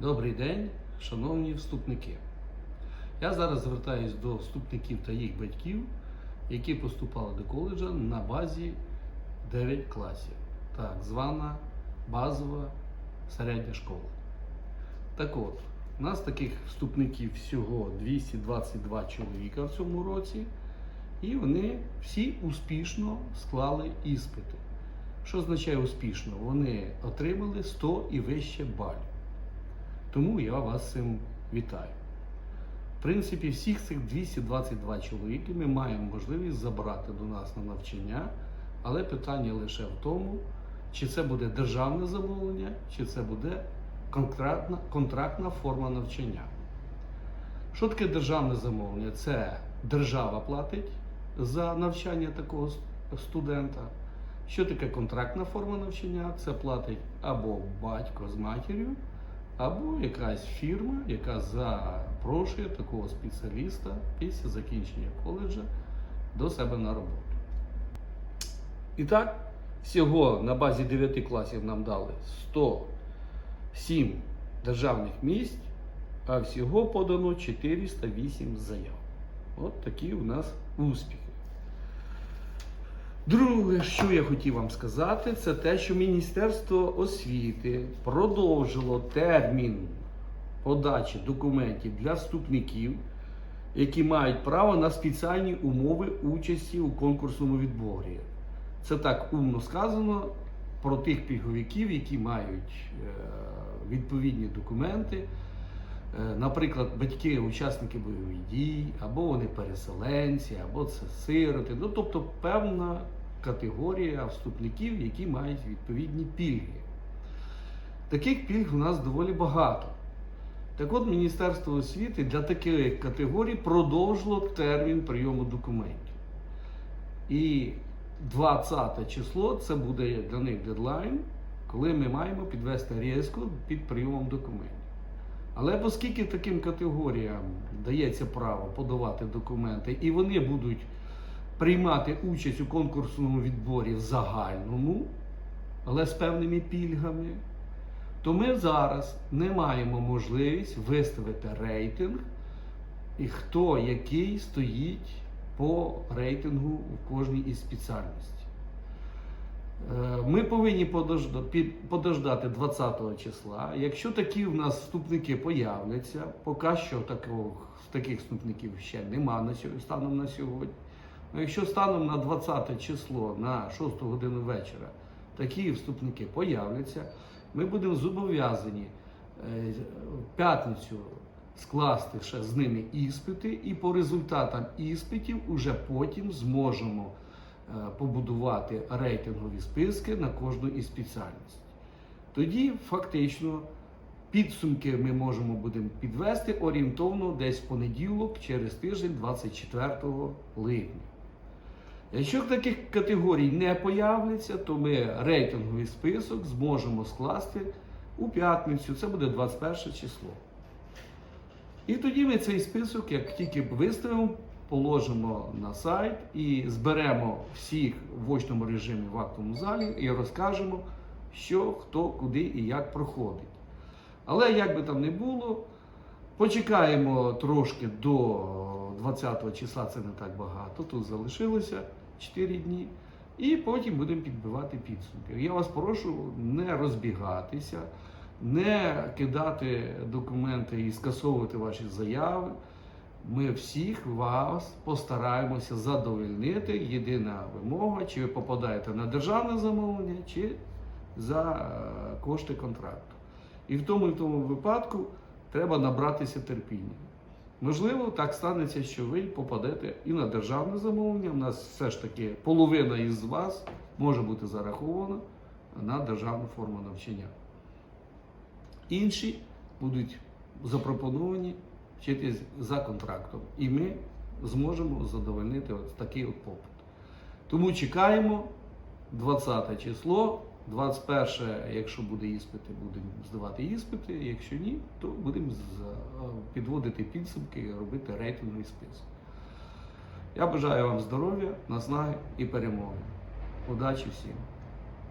Добрий день, шановні вступники. Я зараз звертаюсь до вступників та їх батьків, які поступали до коледжа на базі 9 класів, так звана базова середня школа. Так от, у нас таких вступників всього 222 чоловіка в цьому році, і вони всі успішно склали іспити. Що означає успішно? Вони отримали 100 і вище балів. Тому я вас цим вітаю. В принципі, всіх цих 222 чоловіки ми маємо можливість забрати до нас на навчання, але питання лише в тому, чи це буде державне замовлення, чи це буде контрактна, контрактна форма навчання. Що таке державне замовлення? Це держава платить за навчання такого студента. Що таке контрактна форма навчання? Це платить або батько з матір'ю, або якась фірма, яка запрошує такого спеціаліста після закінчення коледжа до себе на роботу. І так, всього на базі 9 класів нам дали 107 державних місць, а всього подано 408 заяв. От такі у нас успіхи. Друге, що я хотів вам сказати, це те, що Міністерство освіти продовжило термін подачі документів для вступників, які мають право на спеціальні умови участі у конкурсному відборі. Це так умно сказано про тих пільговиків, які мають е, відповідні документи. Е, Наприклад, батьки учасники бойових дій, або вони переселенці, або це сироти. Ну, тобто певна категорія вступників, які мають відповідні пільги. Таких пільг у нас доволі багато. Так от Міністерство освіти для таких категорій продовжило термін прийому документів. І 20 число це буде для них дедлайн, коли ми маємо підвести різку під прийомом документів. Але оскільки таким категоріям дається право подавати документи, і вони будуть приймати участь у конкурсному відборі в загальному, але з певними пільгами, то ми зараз не маємо можливість виставити рейтинг, і хто який стоїть по рейтингу в кожній із спеціальностей. Е, Ми повинні подождати 20 числа. Якщо такі в нас вступники появляться, поки що такого, таких вступників ще нема станом на сьогодні. Ну, якщо станом на 20 число, на 6 годину вечора, такі вступники появляться, ми будемо зобов'язані е, в п'ятницю скласти ще з ними іспити, і по результатам іспитів уже потім зможемо е, побудувати рейтингові списки на кожну із спеціальностей. Тоді фактично підсумки ми можемо будемо підвести орієнтовно десь в понеділок через тиждень, 24 липня. Якщо таких категорій не появляться, то ми рейтинговий список зможемо скласти у п'ятницю, це буде 21 число. І тоді ми цей список, як тільки виставимо, положимо на сайт і зберемо всіх в очному режимі в актовому залі і розкажемо, що, хто, куди і як проходить. Але як би там не було, почекаємо трошки до 20 числа, це не так багато, тут залишилося 4 дні. І потім будемо підбивати підсумки. Я вас прошу не розбігатися, не кидати документи і скасовувати ваші заяви. Ми всіх вас постараємося задовольнити. Єдина вимога, чи ви попадаєте на державне замовлення, чи за е, кошти контракту. І в тому і в тому випадку треба набратися терпіння. Можливо, так станеться, що ви попадете і на державне замовлення. У нас все ж таки половина із вас може бути зарахована на державну форму навчання. Інші будуть запропоновані вчитись за контрактом. І ми зможемо задовольнити от такий от попит. Тому чекаємо 20 число, 21, якщо буде іспити, будемо здавати іспити. Якщо ні, то будемо підводити підсумки робити рейтинговий список. Я бажаю вам здоров'я, наснаги і перемоги. Удачі всім!